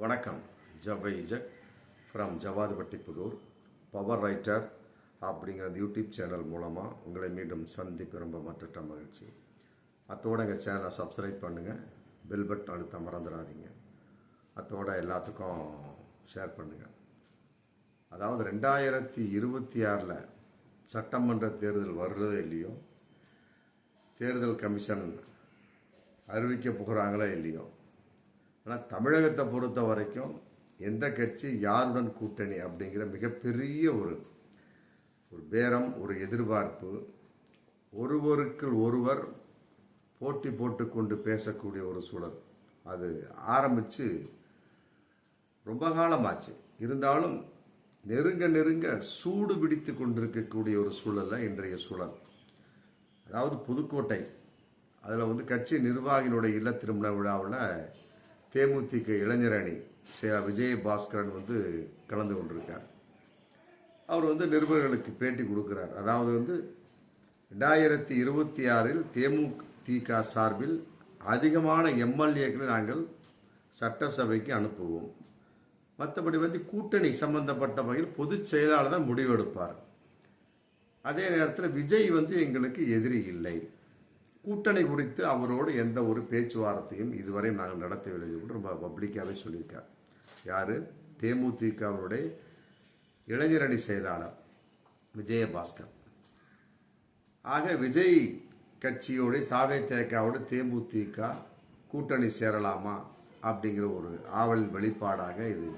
வணக்கம். ஜபை இஜக் from Javadhupatti Pudur. Power writer அப்படிங்கிறது யூடியூப் சேனல் மூலமாக உங்களை மீண்டும் சந்திப்பு ரொம்ப மற்ற மகிழ்ச்சி. அத்தோட எங்கள் சேனலை சப்ஸ்கிரைப் பண்ணுங்கள் பெல் பட்டன் அழுத்த மறந்துடாதீங்க. அத்தோட எல்லாத்துக்கும் ஷேர் பண்ணுங்கள் அதாவது ரெண்டாயிரத்தி இருபத்தி ஆறில் சட்டமன்ற தேர்தல் வர்றதோ இல்லையோ? தேர்தல் கமிஷன் அறிவிக்க போகிறாங்களோ இல்லையோ? ஆனால் தமிழகத்தை பொறுத்த வரைக்கும் எந்த கட்சி யாருடன் கூட்டணி அப்படிங்கிற மிகப்பெரிய ஒரு ஒரு பேரம் ஒரு எதிர்பார்ப்பு. ஒருவருக்கு ஒருவர் போட்டி போட்டுக்கொண்டு பேசக்கூடிய ஒரு சூழல். அது ஆரம்பித்து ரொம்ப காலமாச்சு. இருந்தாலும் நெருங்க நெருங்க சூடு பிடித்து கொண்டிருக்கக்கூடிய ஒரு சூழல்ல இன்றைய சூழல். அதாவது புதுக்கோட்டை. அதில் வந்து கட்சி நிர்வாகியினுடைய இல்ல திருமண விழாவில் தேமுதிக இளைஞர் அணி சே- வந்து கலந்து கொண்டிருக்கார். அவர் வந்து நிருபர்களுக்கு பேட்டி கொடுக்கிறார். அதாவது வந்து ரெண்டாயிரத்தி இருபத்தி ஆறில் தேமுதிக சார்பில் அதிகமான எம்எல்ஏக்களை நாங்கள் சட்டசபைக்கு அனுப்புவோம். மற்றபடி வந்து கூட்டணி சம்பந்தப்பட்ட வகையில் பொதுச் செயலாளர் தான் முடிவெடுப்பார். அதே நேரத்தில் விஜய் வந்து எங்களுக்கு எதிரி இல்லை. கூட்டணி குறித்து அவரோடு எந்த ஒரு பேச்சுவார்த்தையும் இதுவரை நாங்கள் நடத்தவில்லை என்று ரொம்ப பப்ளிக்காகவே சொல்லியிருக்கார். யார்? தேமுதிகவினுடைய இளைஞரணி செயலாளர் விஜயபாஸ்கர். ஆக விஜய் கட்சியோட தாவே தேக்காவோட தேமுதிக கூட்டணி சேரலாமா அப்படிங்கிற ஒரு ஆவலின் வெளிப்பாடாக இது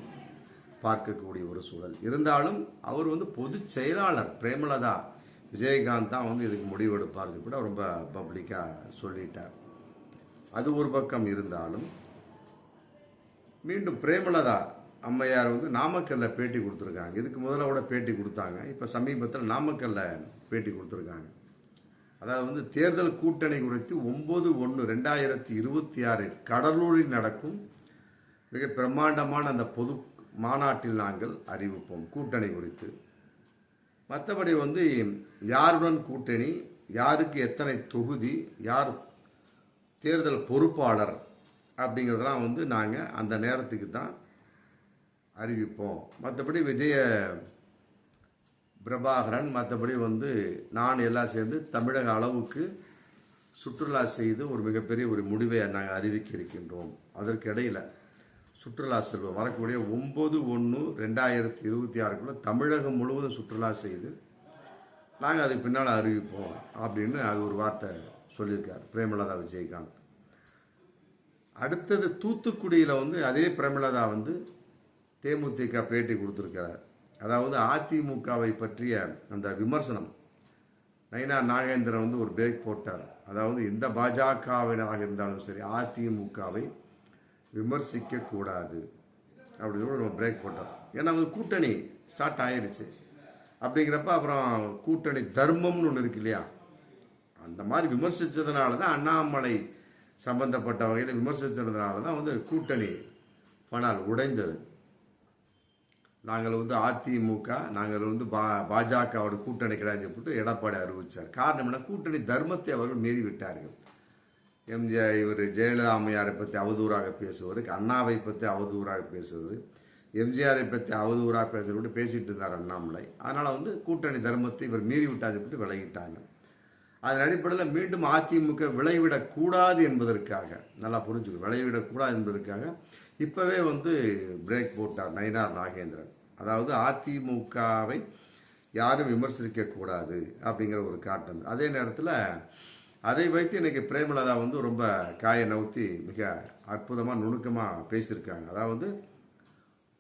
பார்க்கக்கூடிய ஒரு சூழல். இருந்தாலும் அவர் வந்து பொதுச் செயலாளர் பிரேமலதா விஜயகாந்த் தான் வந்து இதுக்கு முடிவெடுப்பார்னு கூட ரொம்ப பப்ளிக்காக சொல்லிட்டார். அது ஒரு பக்கம் இருந்தாலும் மீண்டும் பிரேமலதா அம்மையார் வந்து நாமக்கல்ல பேட்டி கொடுத்துருக்காங்க. இதுக்கு முதல்ல கூட பேட்டி கொடுத்தாங்க. இப்போ சமீபத்தில் நாமக்கல்ல பேட்டி கொடுத்துருக்காங்க. அதாவது வந்து தேர்தல் கூட்டணி குறித்து ஒம்பது ஒன்று ரெண்டாயிரத்தி இருபத்தி ஆறில் கடலூரில் நடக்கும் மிக பிரம்மாண்டமான அந்த பொது மாநாட்டில் நாங்கள் அறிவிப்போம். கூட்டணி குறித்து. மற்றபடி வந்து யாருடன் கூட்டணி யாருக்கு எத்தனை தொகுதி யார் தேர்தல் பொறுப்பாளர் அப்படிங்கிறதெல்லாம் வந்து நாங்கள் அந்த நேரத்துக்கு தான் அறிவிப்போம். மற்றபடி விஜய பிரபாகரன் மற்றபடி வந்து நான் எல்லாம் சேர்ந்து தமிழக அளவுக்கு சுற்றுலா செய்து ஒரு மிகப்பெரிய ஒரு முடிவை நாங்கள் அறிவிக்க இருக்கின்றோம். அதற்கு இடையில் சுற்றுலா செல்வம். வரக்கூடிய ஒம்பது ஒன்று ரெண்டாயிரத்தி இருபத்தி ஆறுக்குள்ள தமிழகம் முழுவதும் சுற்றுலா செய்து நாங்கள் அதுக்கு பின்னால் அறிவிப்போம் அப்படின்னு அது ஒரு வார்த்தை சொல்லியிருக்கார் பிரேமலதா விஜயகாந்த். அடுத்தது தூத்துக்குடியில் வந்து அதே பிரேமலதா வந்து தேமுதிக பேட்டி கொடுத்துருக்கிறார். அதாவது அதிமுகவை பற்றிய அந்த விமர்சனம். நைனா நாகேந்திரன் வந்து ஒரு பிரேக் போட்டார். அதாவது எந்த பாஜகவினராக இருந்தாலும் சரி அதிமுகவை விமர்சிக்க கூடாது அப்படின்னு கூட நம்ம பிரேக் போட்டோம். ஏன்னா வந்து கூட்டணி ஸ்டார்ட் ஆயிருச்சு. அப்படிங்கிறப்ப அப்புறம் கூட்டணி தர்மம்னு ஒன்று இருக்கு இல்லையா? அந்த மாதிரி விமர்சித்ததுனால தான் அண்ணாமலை சம்பந்தப்பட்ட வகையில் விமர்சித்ததுனால தான் வந்து கூட்டணி பனால் உடைந்தது. நாங்கள் வந்து அதிமுக நாங்கள் வந்து பா பாஜகவோட கூட்டணி கிடையாது போட்டு எடப்பாடி அறிவிச்சார். காரணம் என்ன? கூட்டணி தர்மத்தை அவர்கள் மீறிவிட்டார்கள். எம்ஜிஆர் இவர் ஜெயலலிதா அம்மையாரை பற்றி அவதூறாக பேசுவது அண்ணாவை பற்றி அவதூறாக பேசுவது எம்ஜிஆரை பற்றி அவதூறாக பேசுறது பேசிகிட்டு இருந்தார் அண்ணாமலை. அதனால் வந்து கூட்டணி தர்மத்தை இவர் மீறி விட்டாது போட்டு விலகிட்டாங்க. அதன் அடிப்படையில் மீண்டும் அதிமுக விளைவிடக்கூடாது என்பதற்காக நல்லா புரிஞ்சுக்கணும் விளைவிடக்கூடாது என்பதற்காக இப்போவே வந்து பிரேக் போட்டார் நயினார் நாகேந்திரன். அதாவது அதிமுகவை யாரும் விமர்சிக்கக்கூடாது அப்படிங்கிற ஒரு காட்டம். அதே நேரத்தில் அதை வைத்து இன்றைக்கி பிரேமலதா வந்து ரொம்ப காய நவுத்தி மிக அற்புதமாக நுணுக்கமாக பேசியிருக்காங்க. அதாவது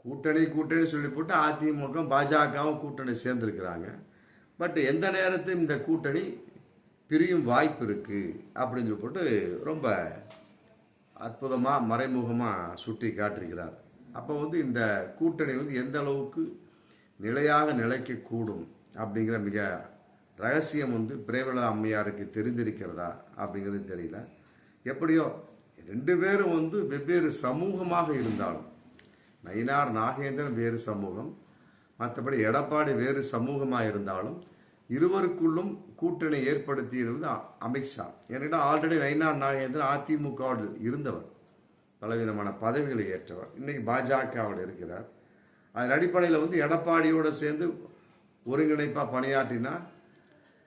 கூட்டணி கூட்டணி சொல்லி போட்டு அதிமுக பாஜகவும் கூட்டணி சேர்ந்துருக்கிறாங்க. பட் எந்த நேரத்தையும் இந்த கூட்டணி பிரியும் வாய்ப்பு இருக்குது அப்படின்னு சொல்லி போட்டு ரொம்ப அற்புதமாக மறைமுகமாக சுட்டி காட்டிருக்கிறார் அப்போ வந்து இந்த கூட்டணி வந்து எந்த அளவுக்கு நிலையாக நிலைக்கக்கூடும் அப்படிங்கிற மிக ரகசியம் வந்து பிரேமலதா அம்மையாருக்கு தெரிந்திருக்கிறதா அப்படிங்கிறது தெரியல. எப்படியோ ரெண்டு பேரும் வந்து வெவ்வேறு சமூகமாக இருந்தாலும் நயினார் நாகேந்திரன் வேறு சமூகம் மற்றபடி எடப்பாடி வேறு சமூகமாக இருந்தாலும் இருவருக்குள்ளும் கூட்டணி ஏற்படுத்தியது வந்து அமித்ஷா. ஏன்னா ஆல்ரெடி நயினார் நாகேந்திரன் அதிமுகவில் இருந்தவர் பலவிதமான பதவிகளை ஏற்றவர். இன்னைக்கு பாஜகவில் இருக்கிறார். அதன் அடிப்படையில் வந்து எடப்பாடியோடு சேர்ந்து ஒருங்கிணைப்பாக பணியாற்றினா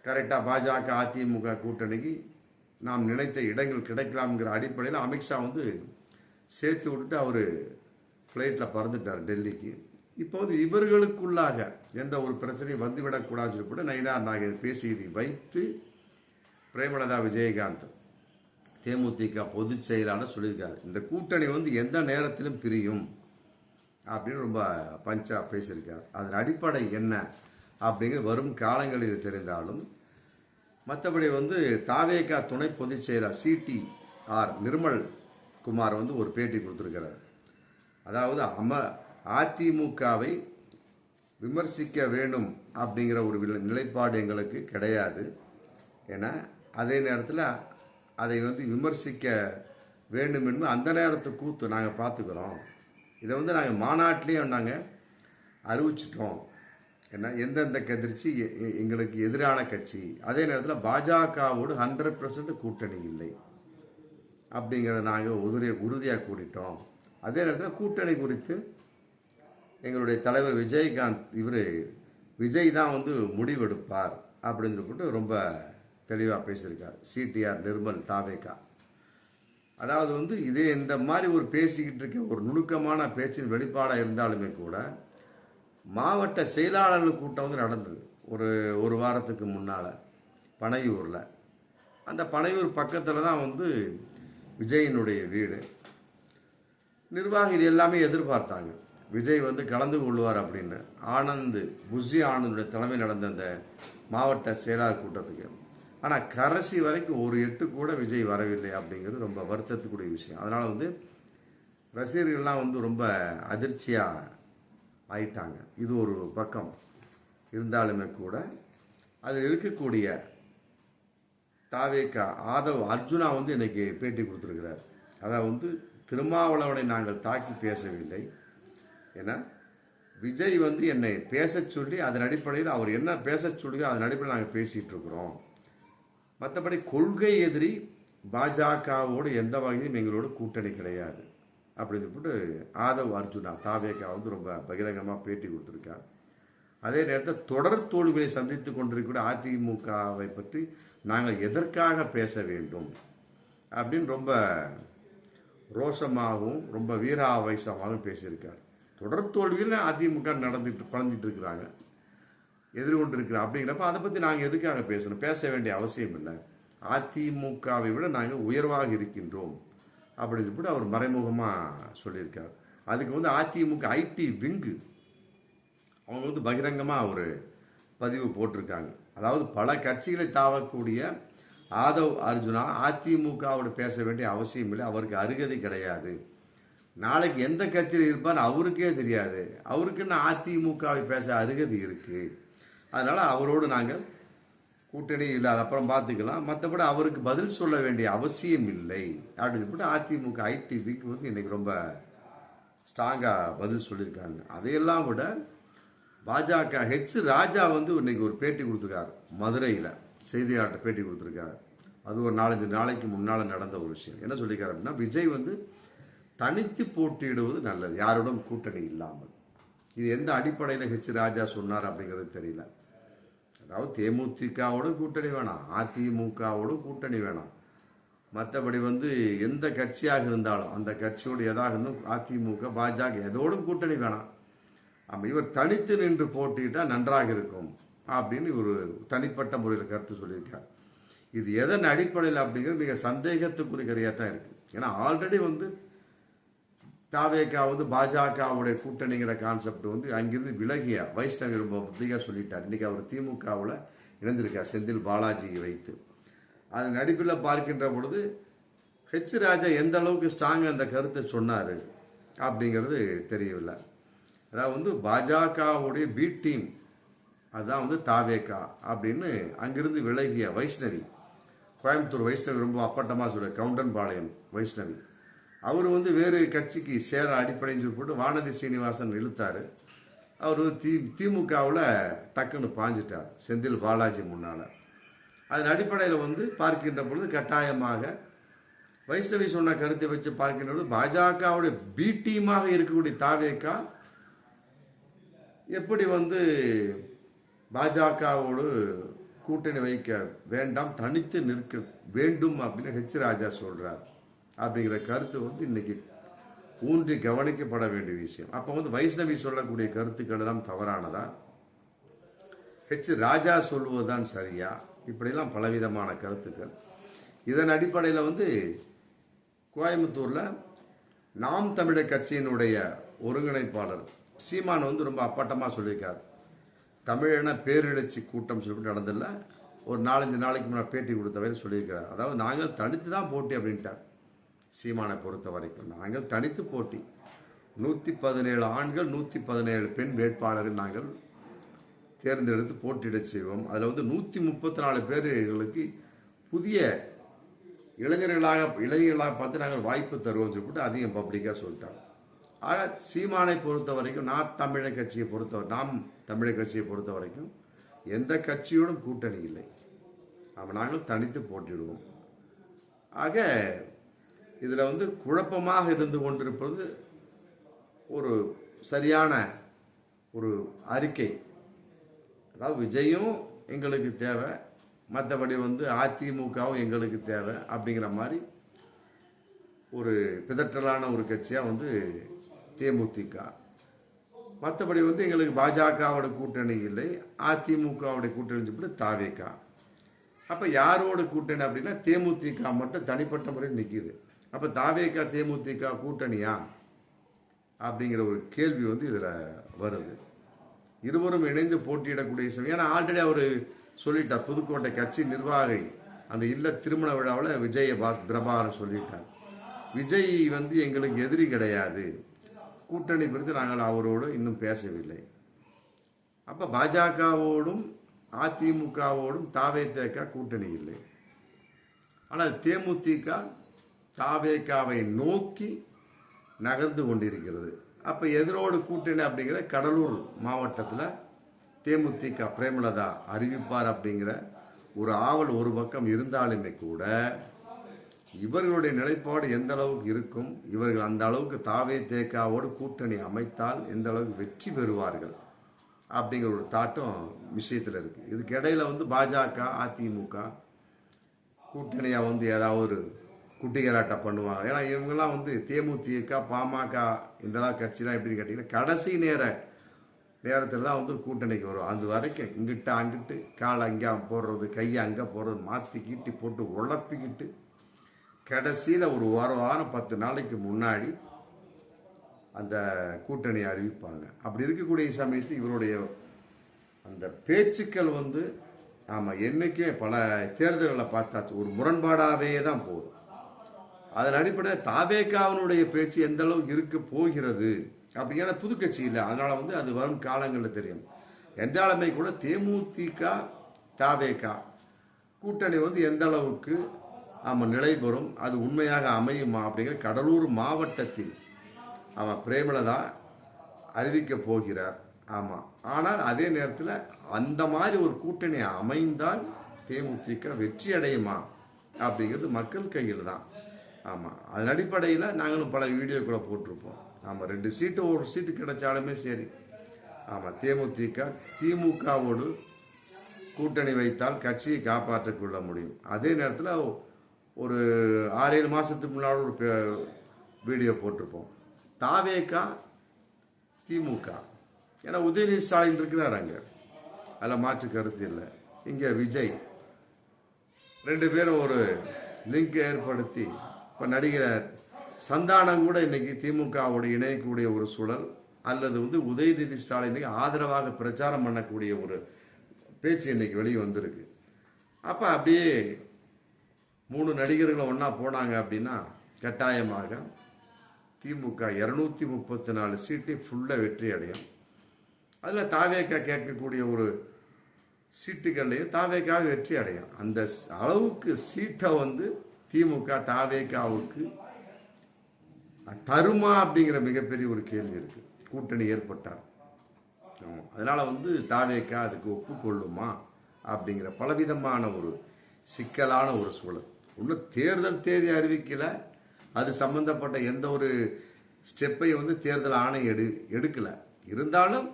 கரெக்டாக பாஜக அதிமுக கூட்டணிக்கு நாம் நினைத்த இடங்கள் கிடைக்கலாம்ங்கிற அடிப்படையில் அமித்ஷா வந்து சேர்த்து விட்டுட்டு அவர் ஃப்ளைட்டில் பறந்துட்டார் டெல்லிக்கு. இப்போ வந்து இவர்களுக்குள்ளாக எந்த ஒரு பிரச்சனையும் வந்துவிடக்கூடாதுன்னு சொல்லிட்டு நயினார் நாகர் பேசியதை வைத்து பிரேமலதா விஜயகாந்த் தேமுதிக பொதுச் செயலாளர் சொல்லியிருக்காரு. இந்த கூட்டணி வந்து எந்த நேரத்திலும் பிரியும் அப்படின்னு ரொம்ப பஞ்சா பேசியிருக்கார். அதன் அடிப்படை என்ன? அப்படிங்கிறது வரும் காலங்களில் தெரிந்தாலும் மற்றபடி வந்து தாவேகா துணை பொதுச் செயலர் சிடி ஆர் நிர்மல் குமார் வந்து ஒரு பேட்டி கொடுத்துருக்கிறார். அதாவது அம அதிமுகவை விமர்சிக்க வேண்டும் அப்படிங்கிற ஒரு நிலைப்பாடு எங்களுக்கு கிடையாது. ஏன்னா அதே நேரத்தில் அதை வந்து விமர்சிக்க வேண்டும் என்று அந்த நேரத்தை கூத்து நாங்கள் பார்த்துக்கிறோம். இதை வந்து நாங்கள் மாநாட்டிலையும் நாங்கள் அறிவிச்சிட்டோம். ஏன்னா எந்தெந்த கதிர்ச்சி எ- எங்களுக்கு எதிரான கட்சி. அதே நேரத்தில் பாஜகவோடு ஹண்ட்ரட் கூட்டணி இல்லை. அப்படிங்கிறத நாங்கள் உறுதியை உறுதியாக கூடிட்டோம் அதே நேரத்தில் கூட்டணி குறித்து எங்களுடைய தலைவர் விஜயகாந்த் இவர் விஜய் தான் வந்து முடிவெடுப்பார் அப்படின்னு சொல்லிட்டு ரொம்ப தெளிவாக பேசியிருக்கார். சிடிஆர் நிர்மல் தாவேகா அதாவது வந்து இதே இந்த மாதிரி ஒரு பேசிக்கிட்டு இருக்க ஒரு நுணுக்கமான பேச்சின் வெளிப்பாடாக இருந்தாலுமே கூட மாவட்ட செயலாளர்கள் கூட்டம் வந்து நடந்தது. ஒரு ஒரு வாரத்துக்கு முன்னால் பனையூரில். அந்த பனையூர் பக்கத்தில் தான் வந்து விஜயினுடைய வீடு. நிர்வாகிகள் எல்லாமே எதிர்பார்த்தாங்க. விஜய் வந்து கலந்து கொள்வார் அப்படின்னு. ஆனந்த் புஷி ஆனந்துடைய தலைமை நடந்த அந்த மாவட்ட செயலாளர் கூட்டத்துக்கு. ஆனால் கடைசி வரைக்கும் ஒரு எட்டு கூட விஜய் வரவில்லை அப்படிங்கிறது ரொம்ப வருத்தத்துக்குரிய விஷயம். அதனால் வந்து ரசிகர்கள்லாம் வந்து ரொம்ப அதிர்ச்சியாக ஆயிட்டாங்க. இது ஒரு பக்கம் இருந்தாலுமே கூட அதில் இருக்கக்கூடிய தாவேக்கா ஆதவ் அர்ஜுனா வந்து இன்னைக்கு பேட்டி கொடுத்துருக்கிறார். அதாவது வந்து திருமாவளவனை நாங்கள் தாக்கி பேசவில்லை. ஏன்னா விஜய் வந்து என்னை பேச சொல்லி அதன் அடிப்படையில் அவர் என்ன பேச சொல்லியோ அதன் அடிப்படையில் நாங்கள் பேசிகிட்டு இருக்கிறோம். மற்றபடி கொள்கை எதிரி பாஜகவோடு எந்த வகையிலும் எங்களோட கூட்டணி கிடையாது. அப்படின்னு சொல்லிட்டு ஆதவ் அர்ஜுனா தாவேக்கா வந்து ரொம்ப பகிரங்கமாக பேட்டி கொடுத்துருக்கார். அதே நேரத்தில் தொடர் தோல்விகளை சந்தித்து கொண்டிருக்கக்கூடிய அதிமுகவை பற்றி நாங்கள் எதற்காக பேச வேண்டும் அப்படின்னு ரொம்ப ரோஷமாகவும் ரொம்ப வீராவேசமாகவும் பேசியிருக்கார். தொடர் தோல்வியில் அதிமுக நடந்துட்டு பழந்துட்டு இருக்கிறாங்க எதிர்கொண்டு இருக்கிறோம் அப்படிங்கிறப்ப அதை பற்றி நாங்கள் எதுக்காக பேசணும்? பேச வேண்டிய அவசியம் இல்லை. அதிமுகவை விட நாங்கள் உயர்வாக இருக்கின்றோம். அப்படின்னு சொல்லிட்டு அவர் மறைமுகமாக சொல்லியிருக்கார். அதுக்கு வந்து அதிமுக ஐடி விங்கு. அவங்க வந்து பகிரங்கமாக ஒரு பதிவு போட்டிருக்காங்க. அதாவது பல கட்சிகளை தாவக்கூடிய ஆதவ் அர்ஜுனா அதிமுகவோட பேச வேண்டிய அவசியம் இல்லை. அவருக்கு அருகதை கிடையாது. நாளைக்கு எந்த கட்சியில் இருப்பார் அவருக்கே தெரியாது. அவருக்குன்னு அதிமுகவை பேச அருகதை இருக்குது அதனால் அவரோடு நாங்கள் கூட்டணி இல்லாத அப்புறம் பார்த்துக்கலாம். மற்றபடி அவருக்கு பதில் சொல்ல வேண்டிய அவசியம் இல்லை. அப்படின்னு சொல்லிட்டு அதிமுக ஐடி வீக் வந்து இன்றைக்கி ரொம்ப ஸ்ட்ராங்காக பதில் சொல்லியிருக்காங்க. அதையெல்லாம் விட பாஜக ஹெச் ராஜா வந்து இன்னைக்கு ஒரு பேட்டி கொடுத்துருக்காரு மதுரையில். செய்தியாளர்கிட்ட பேட்டி கொடுத்துருக்காரு. அது ஒரு நாலஞ்சு நாளைக்கு முன்னால் நடந்த ஒரு விஷயம். என்ன சொல்லியிருக்காரு அப்படின்னா விஜய் வந்து தனித்து போட்டியிடுவது நல்லது யாரோடும் கூட்டணி இல்லாமல். இது எந்த அடிப்படையில் ஹெச் ராஜா சொன்னார் அப்படிங்கிறது தெரியல. அதாவது தேமுதிகவோட கூட்டணி வேணாம் அதிமுகவோட கூட்டணி வேணாம். மற்றபடி வந்து எந்த கட்சியாக இருந்தாலும் அந்த கட்சியோடு எதாக இருந்தும் அதிமுக பாஜக எதோடும் கூட்டணி வேணாம். ஆமாம் இவர் தனித்து நின்று போட்டிட்டால் நன்றாக இருக்கும் அப்படின்னு ஒரு தனிப்பட்ட முறையில் கருத்து சொல்லியிருக்கார். இது எதன் அடிப்படையில் அப்படிங்கிறது மிக சந்தேகத்துக்குரியதாக தான் இருக்குது ஏன்னா ஆல்ரெடி வந்து தாவேக்கா வந்து பாஜகவுடைய கூட்டணிங்கிற கான்செப்ட் வந்து அங்கிருந்து விலகிய வைஷ்ணவி ரொம்ப புத்திகா சொல்லிட்டார். இன்றைக்கி அவர் திமுகவில் இணைந்திருக்கார் செந்தில் பாலாஜியை வைத்து. அதன் அடிப்பில் பார்க்கின்ற பொழுது ஹெச் ராஜா எந்த அளவுக்கு ஸ்ட்ராங் அந்த கருத்தை சொன்னார் அப்படிங்கிறது தெரியவில்லை. அதாவது வந்து பாஜகவுடைய பி டீம் அதுதான் வந்து தாவேக்கா அப்படின்னு அங்கிருந்து விலகிய வைஷ்ணவி கோயம்புத்தூர் வைஷ்ணவி ரொம்ப அப்பட்டமாக சொல்ல கவுண்டன் பாளையம் வைஷ்ணவி. அவர் வந்து வேறு கட்சிக்கு சேர அடிப்படைன்னு சொல்லி போட்டு வானதி சீனிவாசன் இழுத்தார். அவர் வந்து தி திமுகவில் டக்குன்னு பாஞ்சிட்டார் செந்தில் பாலாஜி முன்னால். அதன் அடிப்படையில் வந்து பார்க்கின்ற பொழுது கட்டாயமாக வைஷ்ணவி சொன்ன கருத்தை வச்சு பார்க்கின்றது பாஜகவுடைய பி டீமாக இருக்கக்கூடிய தாவேக்கா எப்படி வந்து பாஜகவோடு கூட்டணி வைக்க வேண்டாம் தனித்து நிற்க வேண்டும் அப்படின்னு ஹெச் ராஜா சொல்கிறார் அப்படிங்கிற கருத்து வந்து இன்னைக்கு ஊன்றி கவனிக்கப்பட வேண்டிய விஷயம். அப்போ வந்து வைஷ்ணவி சொல்லக்கூடிய கருத்துக்கள் எல்லாம் தவறானதா? ஹெச் ராஜா சொல்வதுதான் சரியா? இப்படிலாம் பலவிதமான கருத்துக்கள். இதன் அடிப்படையில் வந்து கோயம்புத்தூரில் நாம் தமிழர் கட்சியினுடைய ஒருங்கிணைப்பாளர் சீமான் வந்து ரொம்ப அப்பட்டமாக சொல்லியிருக்கார். தமிழன பேரெழுச்சி கூட்டம் சொல்லிட்டு நடந்தில்ல ஒரு நாலஞ்சு நாளைக்கு முன்னாடி பேட்டி கொடுத்த வரை சொல்லியிருக்கிறார். அதாவது நாங்கள் தனித்து தான் போட்டி அப்படின்ட்டார். சீமானை பொறுத்த வரைக்கும். நாங்கள் தனித்து போட்டி. நூற்றி பதினேழு ஆண்கள் நூற்றி பதினேழு பெண் வேட்பாளர்கள் நாங்கள் தேர்ந்தெடுத்து போட்டியிட செய்வோம். அதில் வந்து நூற்றி முப்பத்தி நாலு பேர்களுக்கு புதிய இளைஞர்களாக இளைஞர்களாக பார்த்து நாங்கள் வாய்ப்பு தருவோம்னு சொல்லிட்டு அதிகம் பப்ளிக்காக சொல்லிட்டாங்க. ஆக சீமானை பொறுத்த வரைக்கும் நான் தமிழர் கட்சியை பொறுத்த நாம் தமிழக கட்சியை பொறுத்த வரைக்கும் எந்த கட்சியோடும் கூட்டணி இல்லை. ஆமாம் நாங்கள் தனித்து போட்டிடுவோம் ஆக இதில் வந்து குழப்பமாக இருந்து கொண்டிருப்பது ஒரு சரியான ஒரு அறிக்கை. அதாவது விஜயும் எங்களுக்கு தேவை மற்றபடி வந்து அதிமுகவும் எங்களுக்கு தேவை அப்படிங்கிற மாதிரி ஒரு பிதற்றலான ஒரு கட்சியாக வந்து தேமுதிக. மற்றபடி வந்து எங்களுக்கு பாஜகவோட கூட்டணி இல்லை அதிமுகவோட கூட்டணி சொல்லி தாவேக்கா. அப்போ யாரோட கூட்டணி அப்படின்னா தேமுதிக மட்டும் தனிப்பட்ட முறையில் நிற்கிது அப்போ தாவேகா தேமுதிக கூட்டணியா? அப்படிங்கிற ஒரு கேள்வி வந்து இதில் வருது. இருவரும் இணைந்து போட்டியிடக்கூடிய சமயம். ஏன்னா ஆல்ரெடி அவர் சொல்லிட்டார் புதுக்கோட்டை கட்சி நிர்வாகி. அந்த இல்ல திருமண விழாவில் விஜய பா பிரபாகரன் சொல்லிட்டார். விஜய் வந்து எங்களுக்கு எதிரி கிடையாது. கூட்டணி குறித்து நாங்கள் அவரோடு இன்னும் பேசவில்லை. அப்போ பாஜகவோடும் அதிமுகவோடும் தாவே தேக்க கூட்டணி இல்லை. ஆனால் தேமுதிக தாவேக்காவை நோக்கி நகர்ந்து கொண்டிருக்கிறது. அப்போ எதனோடு கூட்டணி அப்படிங்கிற கடலூர் மாவட்டத்தில் தேமுதிக பிரேமலதா அறிவிப்பார் அப்படிங்கிற ஒரு ஆவல் ஒரு பக்கம் இருந்தாலுமே கூட இவர்களுடைய நிலைப்பாடு எந்த அளவுக்கு இருக்கும்? இவர்கள் அந்த அளவுக்கு தாவே தேக்காவோடு கூட்டணி அமைத்தால் எந்த அளவுக்கு வெற்றி பெறுவார்கள்? அப்படிங்கிற ஒரு தாட்டம் விஷயத்தில் இருக்குது இதுக்கு வந்து பாஜக அதிமுக கூட்டணியாக வந்து ஏதாவது ஒரு குட்டிகளாட்டம் பண்ணுவாங்க. ஏன்னா இவங்கெல்லாம் வந்து தேமுதிக பாமக இதெல்லாம் கட்சிலாம் எப்படின்னு கேட்டிங்கன்னா கடைசி நேர நேரத்தில் தான் வந்து கூட்டணிக்கு வரும் அது வரைக்கும் இங்கிட்ட அங்கிட்டு காலை அங்கே போடுறது கையை அங்கே போடுறது மாற்றி கீட்டி போட்டு உழப்பிக்கிட்டு கடைசியில் ஒரு ஒரு வாரம் பத்து நாளைக்கு முன்னாடி அந்த கூட்டணியை அறிவிப்பாங்க. அப்படி இருக்கக்கூடிய சமயத்தில் இவருடைய அந்த பேச்சுக்கள் வந்து நாம் என்றைக்குமே பல தேர்தல்களை பார்த்தாச்சு. ஒரு முரண்பாடாகவே தான் போகுது. அதன் அடிப்படையில் தாவேக்காவினுடைய பேச்சு எந்த அளவுக்கு இருக்க போகிறது அப்படி ஏன்னா புது கட்சி இல்லை. அதனால் வந்து அது வரும் காலங்களில் தெரியும். என்றாலுமே கூட தேமுதிக தாவேகா கூட்டணி வந்து எந்த அளவுக்கு ஆமாம் நிலை பெறும் அது உண்மையாக அமையுமா அப்படிங்கிற கடலூர் மாவட்டத்தில் ஆமாம் பிரேமலதா அறிவிக்க போகிறார். ஆமாம் ஆனால் அதே நேரத்தில் அந்த மாதிரி ஒரு கூட்டணி அமைந்தால் தேமுதிக வெற்றி அடையுமா அப்படிங்கிறது மக்கள் கையில் தான் ஆமாம் அதன் அடிப்படையில் நாங்களும் பல வீடியோக்களை போட்டிருப்போம். ஆமாம் ரெண்டு சீட்டு ஒரு சீட்டு கிடைச்சாலுமே சரி. ஆமாம் தேமுதிக திமுகவோடு கூட்டணி வைத்தால் கட்சியை காப்பாற்றக்கொள்ள முடியும். அதே நேரத்தில் ஒரு ஆறேழு மாதத்துக்கு முன்னாடி ஒரு வீடியோ போட்டிருப்போம். தாவேக்கா திமுக. ஏன்னா உதயநிதி ஸ்டாலின் இருக்கிறார் அங்கே. அதில் மாற்று கருத்து இல்லை. இங்கே விஜய். ரெண்டு பேரும் ஒரு லிங்க் ஏற்படுத்தி இப்போ நடிகர் சந்தானம் கூட இன்னைக்கு திமுகவோட இணையக்கூடிய ஒரு சூழல் அல்லது வந்து உதயநிதி ஸ்டாலினுக்கு ஆதரவாக பிரச்சாரம் பண்ணக்கூடிய ஒரு பேச்சு இன்னைக்கு வெளியே வந்திருக்கு. அப்போ அப்படியே மூணு நடிகர்களும் ஒன்றா போனாங்க அப்படின்னா கட்டாயமாக திமுக இரநூத்தி முப்பத்தி நாலு சீட்டு ஃபுல்லாக வெற்றி அடையும். அதில் தாவேக்கா கேட்கக்கூடிய ஒரு சீட்டுகள்லையும் தாவேக்காக வெற்றி அடையும். அந்த அளவுக்கு சீட்டை வந்து திமுக தாவேகாவுக்கு தருமா அப்படிங்கிற மிகப்பெரிய ஒரு கேள்வி இருக்கு. கூட்டணி ஏற்பட்டால். ஆமாம் அதனால வந்து தாவேக்கா அதுக்கு ஒப்புக்கொள்ளுமா அப்படிங்கிற பலவிதமான ஒரு சிக்கலான ஒரு சூழல். இன்னும் தேர்தல் தேதி அறிவிக்கல. அது சம்பந்தப்பட்ட எந்த ஒரு ஸ்டெப்பை வந்து தேர்தல் ஆணையம் எடு எடுக்கல. இருந்தாலும்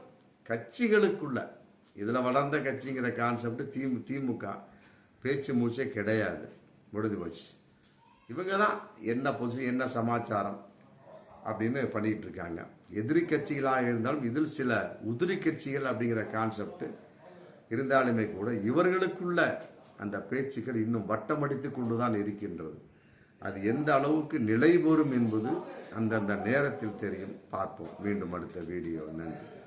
கட்சிகளுக்குள்ள இதில் வளர்ந்த கட்சிங்கிற கான்செப்ட் திமு திமுக பேச்சு மூச்சே கிடையாது. முடிஞ்சு போச்சு. இவங்க தான் என்ன பொசிஷன் என்ன சமாச்சாரம் அப்படின்னு பண்ணிட்டு இருக்காங்க எதிரி கட்சிகளாக இருந்தாலும் இதில் சில உதிரி கட்சிகள் அப்படிங்கிற கான்செப்ட் இருந்தாலுமே கூட இவர்களுக்குள்ள அந்த பேச்சுக்கள் இன்னும் வட்டமடித்து கொண்டுதான் இருக்கின்றது. அது எந்த அளவுக்கு நிலை பெறும் என்பது அந்தந்த நேரத்தில் தெரியும். பார்ப்போம். மீண்டும் அடுத்த வீடியோ. நன்றி.